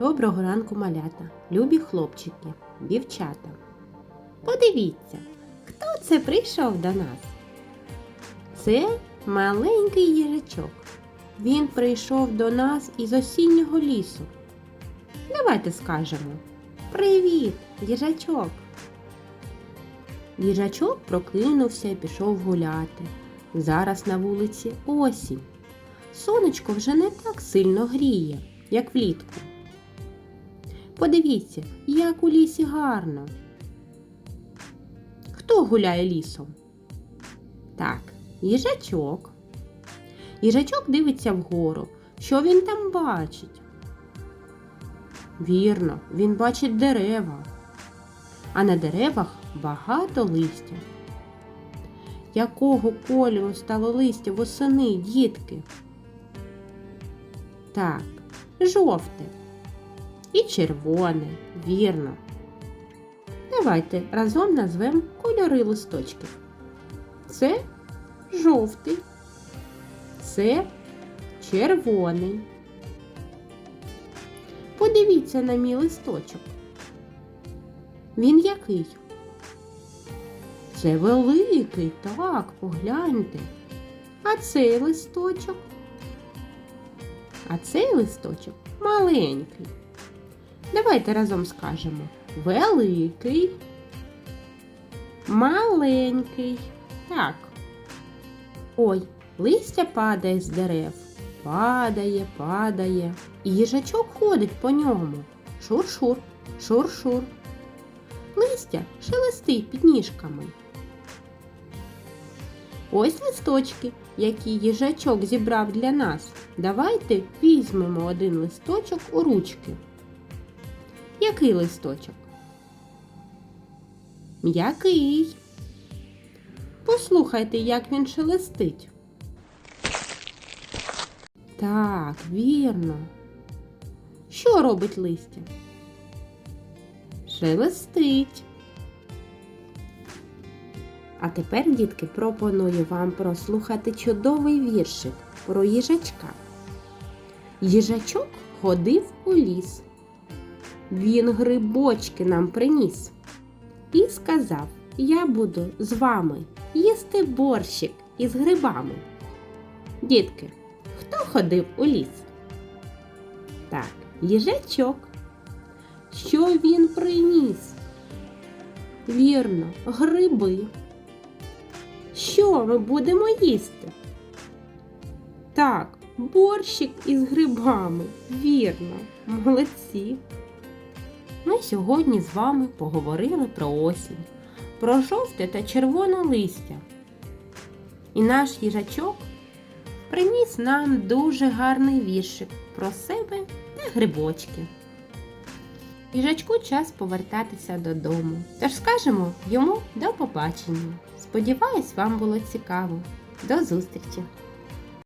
Доброго ранку, малята, любі хлопчики, дівчата. Подивіться, хто це прийшов до нас? Це маленький їжачок. Він прийшов до нас із осіннього лісу. Давайте скажемо Привіт, їжачок! Їжачок прокинувся і пішов гуляти. Зараз на вулиці осінь. Сонечко вже не так сильно гріє, як влітку. Подивіться, як у лісі гарно. Хто гуляє лісом? Так, їжачок. Їжачок дивиться вгору. Що він там бачить? Вірно, він бачить дерева. А на деревах багато листя. Якого кольору стало листя восени, дітки? Так, жовте і червоне, вірно. Давайте разом назвемо кольори листочків. Це жовтий, це червоний. Подивіться на мій листочок. Він який? Це великий, так, погляньте. А цей листочок? А цей листочок маленький. Давайте разом скажемо великий, маленький. Так. Ой, листя падає з дерев. Падає, падає. І їжачок ходить по ньому. Шур-шур, шур-шур. Листя шелестить під ніжками. Ось листочки, які їжачок зібрав для нас. Давайте візьмемо один листочок у ручки. Який листочок? М'який. Послухайте, як він шелестить. Так, вірно. Що робить листя? Шелестить. А тепер, дітки, пропоную вам прослухати чудовий віршик про їжачка. Їжачок ходив у ліс. Він грибочки нам приніс і сказав: Я буду з вами їсти борщик із грибами. Дітки, хто ходив у ліс? Так, їжачок. Що він приніс? Вірно, гриби. Що ми будемо їсти? Так, борщик із грибами. Вірно, молодці. Ми сьогодні з вами поговорили про осінь, про жовте та червоне листя. І наш їжачок приніс нам дуже гарний віршик про себе та грибочки. Їжачку час повертатися додому. Тож скажемо йому до побачення. Сподіваюсь, вам було цікаво. До зустрічі!